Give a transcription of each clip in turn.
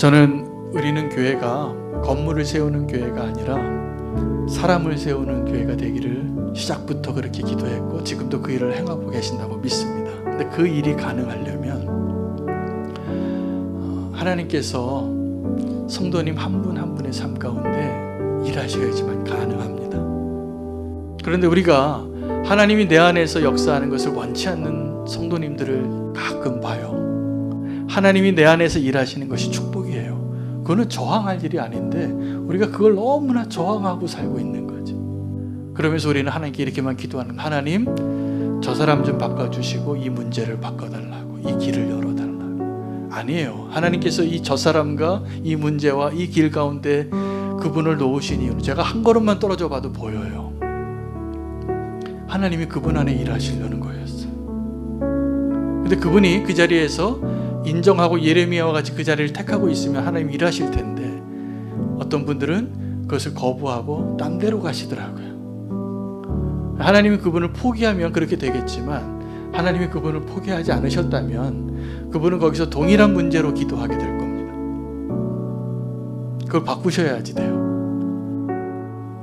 저는 우리는 교회가 건물을 세우는 교회가 아니라 사람을 세우는 교회가 되기를 시작부터 그렇게 기도했고 지금도 그 일을 행하고 계신다고 믿습니다. 근데 그 일이 가능하려면 어, 하나님께서 성도님 한분한 분의 삶 가운데 일하셔야지만 가능합니다. 그런데 우리가 하나님이 내 안에서 역사하는 것을 원치 않는 성도님들을 가끔 봐요. 하나님이 내 안에서 일하시는 것이 축복이에요. 그거는 저항할 일이 아닌데 우리가 그걸 너무나 저항하고 살고 있는 거지. 그러면서 우리는 하나님께 이렇게만 기도하는 거예요. 하나님 저 사람 좀 바꿔주시고 이 문제를 바꿔달라고 이 길을 열어달라고 아니에요. 하나님께서 이 저 사람과 이 문제와 이 길 가운데 그분을 놓으신 이유는 제가 한 걸음만 떨어져 봐도 보여요. 하나님이 그분 안에 일하시려는 거였어요. 근데 그분이 그 자리에서 인정하고 예레미야와 같이 그 자리를 택하고 있으면 하나님 일하실 텐데 어떤 분들은 그것을 거부하고 딴 데로 가시더라고요. 하나님이 그분을 포기하면 그렇게 되겠지만 하나님이 그분을 포기하지 않으셨다면 그분은 거기서 동일한 문제로 기도하게 될 겁니다. 그걸 바꾸셔야지 돼요.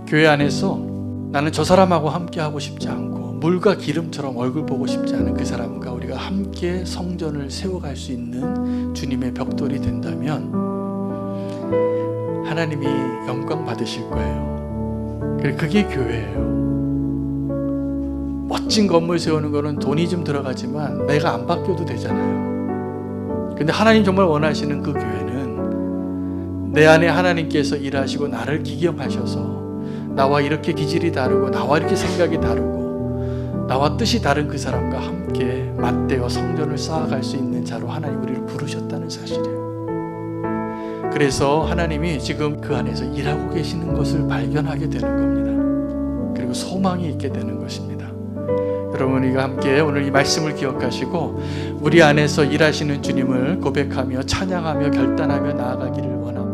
교회 안에서 나는 저 사람하고 함께 하고 싶지 않고 물과 기름처럼 얼굴 보고 싶지 않은 그 사람과 우리가 함께 성전을 세워갈 수 있는 주님의 벽돌이 된다면 하나님이 영광 받으실 거예요. 그래, 그게 교회예요. 멋진 건물 세우는 거는 돈이 좀 들어가지만 내가 안 바뀌어도 되잖아요. 근데 하나님 정말 원하시는 그 교회는 내 안에 하나님께서 일하시고 나를 기경하셔서 나와 이렇게 기질이 다르고 나와 이렇게 생각이 다르고 나와 뜻이 다른 그 사람과 함께 맞대어 성전을 쌓아갈 수 있는 자로 하나님 우리를 부르셨다는 사실이에요. 그래서 하나님이 지금 그 안에서 일하고 계시는 것을 발견하게 되는 겁니다. 그리고 소망이 있게 되는 것입니다. 여러분 우리가 함께 오늘 이 말씀을 기억하시고 우리 안에서 일하시는 주님을 고백하며 찬양하며 결단하며 나아가기를 원합니다.